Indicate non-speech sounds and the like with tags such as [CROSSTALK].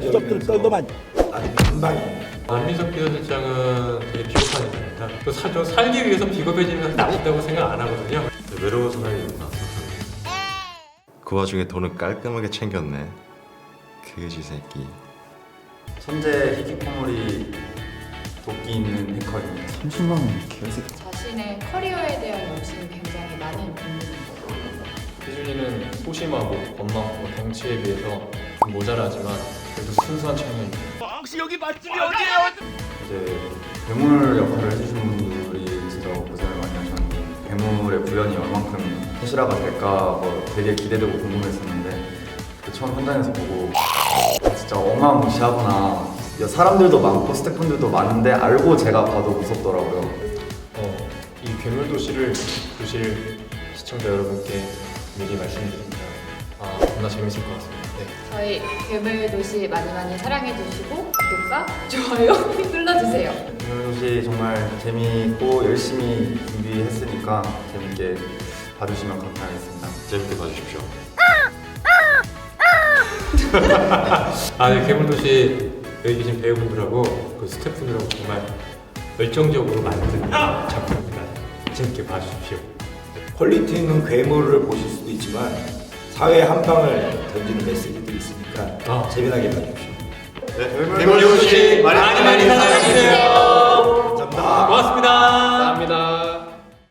지적들 떨더만 아주 금방입니다. 안민석 비서실장은 되게 비겁한 인사입니다. 또 사, 저 살기 위해서 비겁해지는 건 있다고 생각 안 하거든요. 외로워서 살겠구나. 그 와중에 돈을 깔끔하게 챙겼네. 그지 새끼. 천재 히키코모리 도끼 있는 해커입니다. 30만 원 개새끼 자신의 커리어에 대한 욕심이 굉장히 많은 분입니다. 희준이는 소심하고 겁 많고 덩치에 비해서 좀 모자라지만 그래도 순수한 청년입니다. 이제 괴물 역할을 해주신 분들이 진짜 고생을 많이 하셨는데 괴물의 구현이 얼만큼 현실화가 될까 뭐 되게 기대되고 궁금했었는데 그 처음 현장에서 보고 아, 진짜 어마무시하구나. 사람들도 많고 스태프분들도 많은데 알고 제가 봐도 무섭더라고요. 어, 이 괴물 도시를 보실 시청자 여러분께 미리 말씀드립니다. 아, 겁나 재밌을 것 같습니다. 네. 저희 괴물 도시 많이 많이 사랑해 주시고 구독과 좋아요 [LAUGHS] 눌러주세요. 괴물도시 정말 재미있고 열심히 준비했으니까 재밌게 봐주시면 감사하겠습니다 재밌게 봐주십시오. 아, 네, [LAUGHS] 괴물도시 여기 계신 배우분들하고 그 스태프분들하고 정말 열정적으로 만든 작품입니다. 재밌게 봐주십시오. 퀄리티 있는 괴물을 보실 수도 있지만 사회 한방을 던지는 메시지도 있으니까 아. 재미나게 봐주십시오. 괴물도시 많이 많이 사랑해주세요.